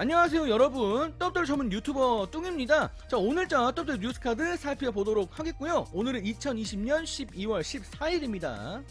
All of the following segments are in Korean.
안녕하세요 여러분. 떡들 전문 유튜버 뚱입니다. 자 오늘자 떡들 뉴스카드 살펴보도록 하겠고요. 오늘은 2020년 12월 14일입니다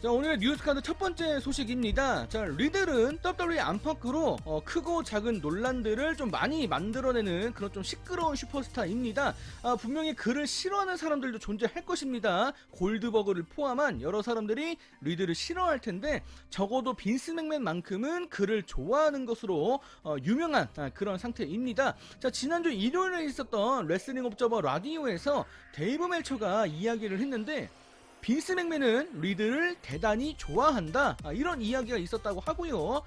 자 오늘 뉴스카드 첫 번째 소식입니다. 자 리들은 WWE 안팎으로 어, 크고 작은 논란들을 좀 많이 만들어내는 그런 좀 시끄러운 슈퍼스타입니다. 아, 분명히 그를 싫어하는 사람들도 존재할 것입니다. 골드버그를 포함한 여러 사람들이 리들을 싫어할 텐데 적어도 빈스 맥맨만큼은 그를 좋아하는 것으로 어, 유명한 아, 그런 상태입니다. 자 지난주 일요일에 있었던 레슬링 옵저버 라디오에서 데이브 멜처가 이야기를 했는데 빈스 맥맨은 리들을 대단히 좋아한다. 아, 이런 이야기가 있었다고 하고요.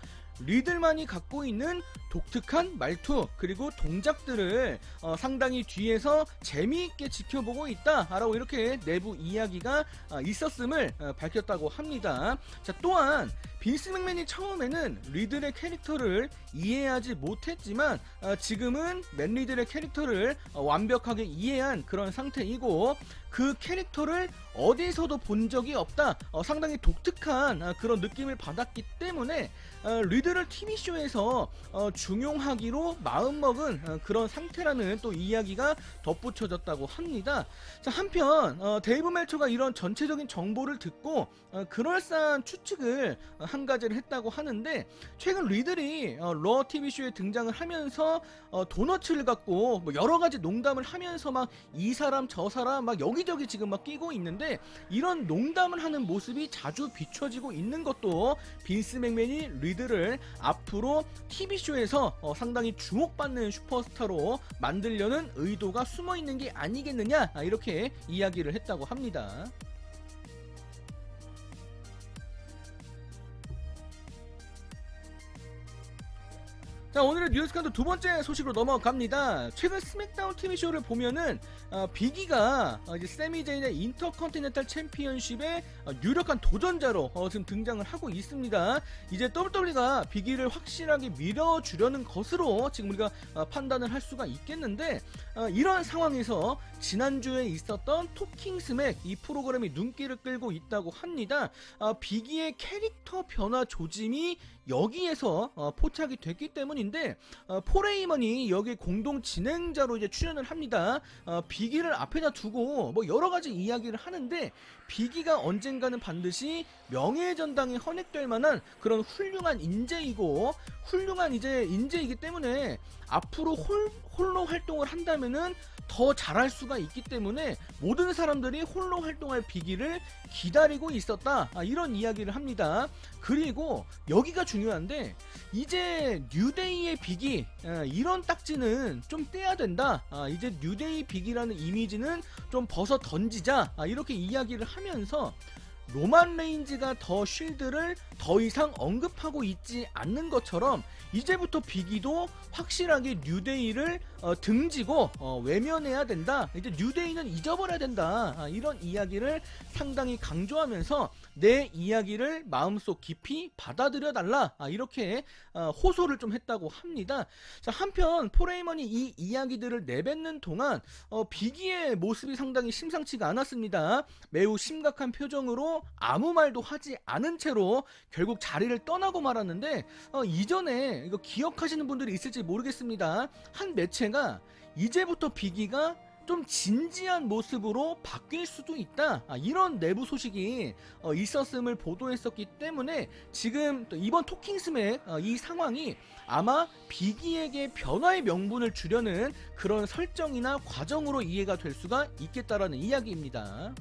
리들만이 갖고 있는 독특한 말투 그리고 동작들을 어, 상당히 뒤에서 재미있게 지켜보고 있다라고 이렇게 내부 이야기가 어, 있었음을 어, 밝혔다고 합니다. 자 또한 빈스 맥맨이 처음에는 리들의 캐릭터를 이해하지 못했지만 어, 지금은 맨 리들의 캐릭터를 어, 완벽하게 이해한 그런 상태이고 그 캐릭터를 어디서도 본 적이 없다. 어, 상당히 독특한 어, 그런 느낌을 받았기 때문에 어, 리드를 TV쇼에서 어, 중용하기로 마음먹은 어, 그런 상태라는 또 이야기가 덧붙여졌다고 합니다. 자, 한편 어, 데이브 멜처가 이런 전체적인 정보를 듣고 어, 그럴싸한 추측을 어, 한 가지를 했다고 하는데 최근 리들이 어, 러 TV쇼에 등장을 하면서 어, 도너츠를 갖고 뭐 여러 가지 농담을 하면서 막 이 사람 저 사람 막 여기저기 지금 막 끼고 있는데 이런 농담을 하는 모습이 자주 비춰지고 있는 것도 빈스 맥맨이 리드를 앞으로 TV쇼에서 어, 상당히 주목받는 슈퍼스타로 만들려는 의도가 숨어 있는 게 아니겠느냐 아, 이렇게 이야기를 했다고 합니다. 자 오늘의 뉴스칸도 두 번째 소식으로 넘어갑니다. 최근 스맥다운 TV 쇼를 보면은 어, 비기가 어, 이제 세미 제인의 인터컨티넨탈 챔피언십의 어, 유력한 도전자로 어, 지금 등장을 하고 있습니다. 이제 WWE가 비기를 확실하게 밀어주려는 것으로 지금 우리가 어, 판단을 할 수가 있겠는데 어, 이런 상황에서 지난주에 있었던 토킹 스맥 이 프로그램이 눈길을 끌고 있다고 합니다. 어, 비기의 캐릭터 변화 조짐이 여기에서 어, 포착이 됐기 때문인데 어, 포레이먼이 여기 공동 진행자로 이제 출연을 합니다. 어, 비기를 앞에다 두고 뭐 여러 가지 이야기를 하는데 비기가 언젠가는 반드시 명예전당에 헌액될 만한 그런 훌륭한 인재이고 훌륭한 이제 인재이기 때문에 앞으로 홀, 홀로 활동을 한다면은 더 잘할 수가 있기 때문에 모든 사람들이 홀로 활동할 비기를 기다리고 있었다 아, 이런 이야기를 합니다. 그리고 여기가 중요한데 이제 뉴데이의 비기 아, 이런 딱지는 좀 떼야 된다. 아, 이제 뉴데이 비기라는 이미지는 좀 벗어 던지자 아, 이렇게 이야기를 하면서 로만 레인지가 더 쉴드를 더 이상 언급하고 있지 않는 것처럼 이제부터 비기도 확실하게 뉴데이를 어, 등지고 어, 외면해야 된다. 이제 뉴데이는 잊어버려야 된다. 아, 이런 이야기를 상당히 강조하면서 내 이야기를 마음속 깊이 받아들여 달라. 아, 이렇게 어, 호소를 좀 했다고 합니다. 자, 한편 포레이먼이 이 이야기들을 내뱉는 동안 어, 비기의 모습이 상당히 심상치가 않았습니다. 매우 심각한 표정으로 아무 말도 하지 않은 채로 결국 자리를 떠나고 말았는데 어, 이전에 이거 기억하시는 분들이 있을지 모르겠습니다. 한 매체가 이제부터 비기가 좀 진지한 모습으로 바뀔 수도 있다. 아, 이런 내부 소식이 어, 있었음을 보도했었기 때문에 지금 또 이번 토킹스맥 어, 이 상황이 아마 비기에게 변화의 명분을 주려는 그런 설정이나 과정으로 이해가 될 수가 있겠다라는 이야기입니다.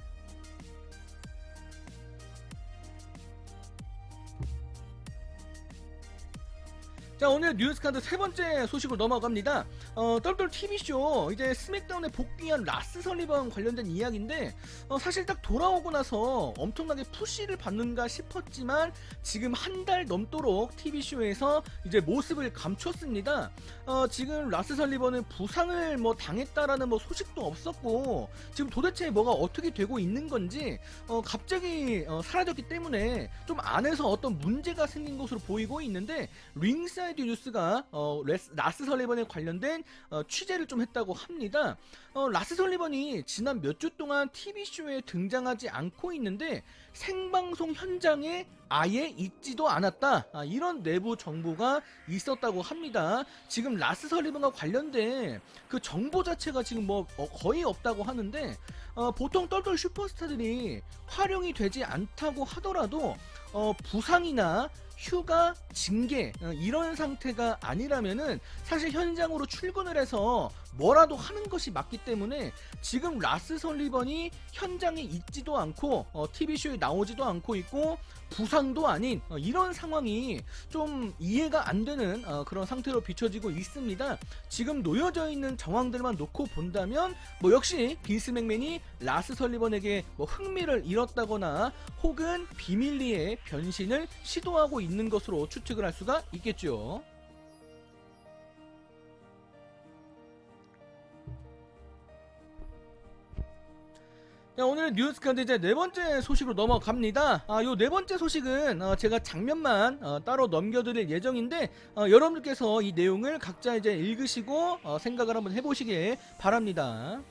자 오늘 뉴스카드 세 번째 소식으로 넘어갑니다. 어, 똘똘 TV쇼 이제 스맥다운에 복귀한 라스 설리번 관련된 이야기인데 어, 사실 딱 돌아오고 나서 엄청나게 푸시를 받는가 싶었지만 지금 한 달 넘도록 TV쇼에서 이제 모습을 감췄습니다. 어, 지금 라스 설리번은 부상을 뭐 당했다라는 뭐 소식도 없었고 지금 도대체 뭐가 어떻게 되고 있는 건지 어, 갑자기 어, 사라졌기 때문에 좀 안에서 어떤 문제가 생긴 것으로 보이고 있는데 링사이드 뉴스가 어, 레스- 라스 설리번에 관련된 어, 취재를 좀 했다고 합니다. 어, 라스 설리번이 지난 몇 주 동안 TV쇼에 등장하지 않고 있는데 생방송 현장에 아예 있지도 않았다. 아, 이런 내부 정보가 있었다고 합니다. 지금 라스 설리번과 관련된 그 정보 자체가 지금 뭐 어, 거의 없다고 하는데 어, 보통 똘똘 슈퍼스타들이 활용이 되지 않다고 하더라도 어, 부상이나 휴가, 징계 어, 이런 상태가 아니라면은 사실 현장으로 출근을 해서 뭐라도 하는 것이 맞기 때문에 지금 라스 설리번이 현장에 있지도 않고 어, TV쇼에 나오지도 않고 있고 부상도 아닌 어, 이런 상황이 좀 이해가 안 되는 어, 그런 상태로 비춰지고 있습니다. 지금 놓여져 있는 정황들만 놓고 본다면 뭐 역시 빈스 맥맨이 라스 설리번에게 뭐 흥미를 잃었다거나 혹은 비밀리에 변신을 시도하고 있는 것으로 추측을 할 수가 있겠죠. 자, 오늘 뉴스 카드 이제 네 번째 소식으로 넘어갑니다. 아, 요 네 번째 소식은 어, 제가 장면만 어, 따로 넘겨드릴 예정인데 어, 여러분들께서 이 내용을 각자 이제 읽으시고 어, 생각을 한번 해보시길 바랍니다.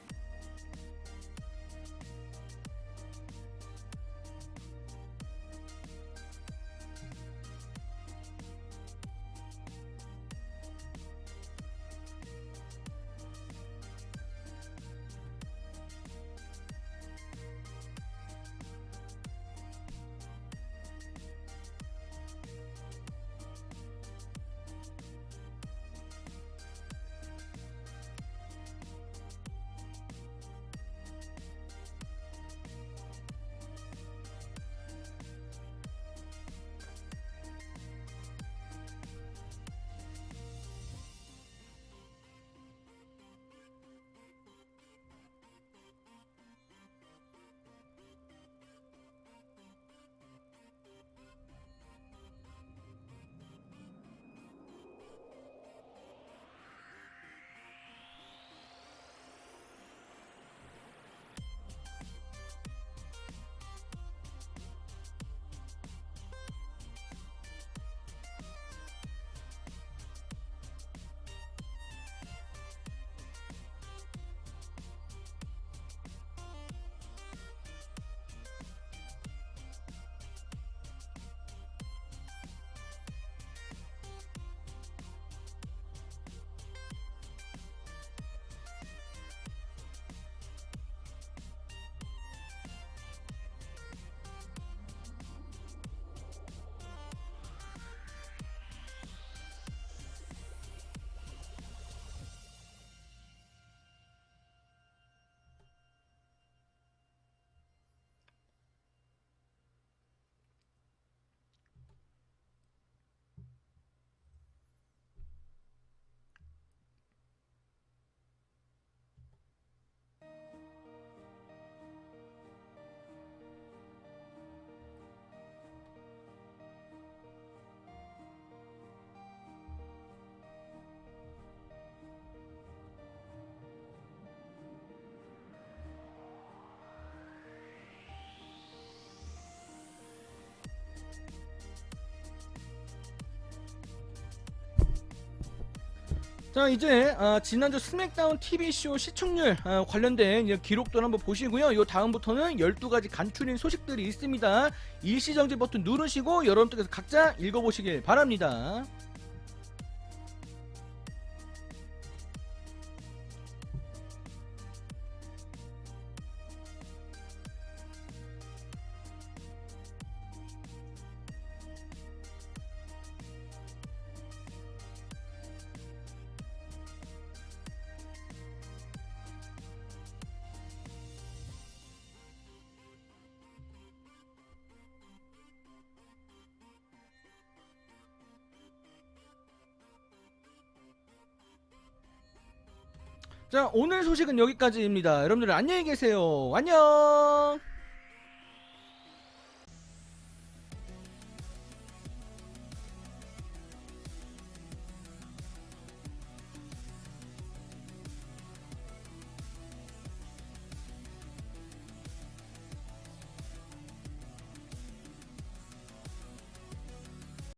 자 이제 아, 지난주 스맥다운 TV쇼 시청률 아, 관련된 기록들 한번 보시고요. 요 다음부터는 12가지 간추린 소식들이 있습니다. 일시정지 버튼 누르시고 여러분들께서 각자 읽어보시길 바랍니다. 자 오늘 소식은 여기까지입니다. 여러분들 안녕히 계세요. 안녕.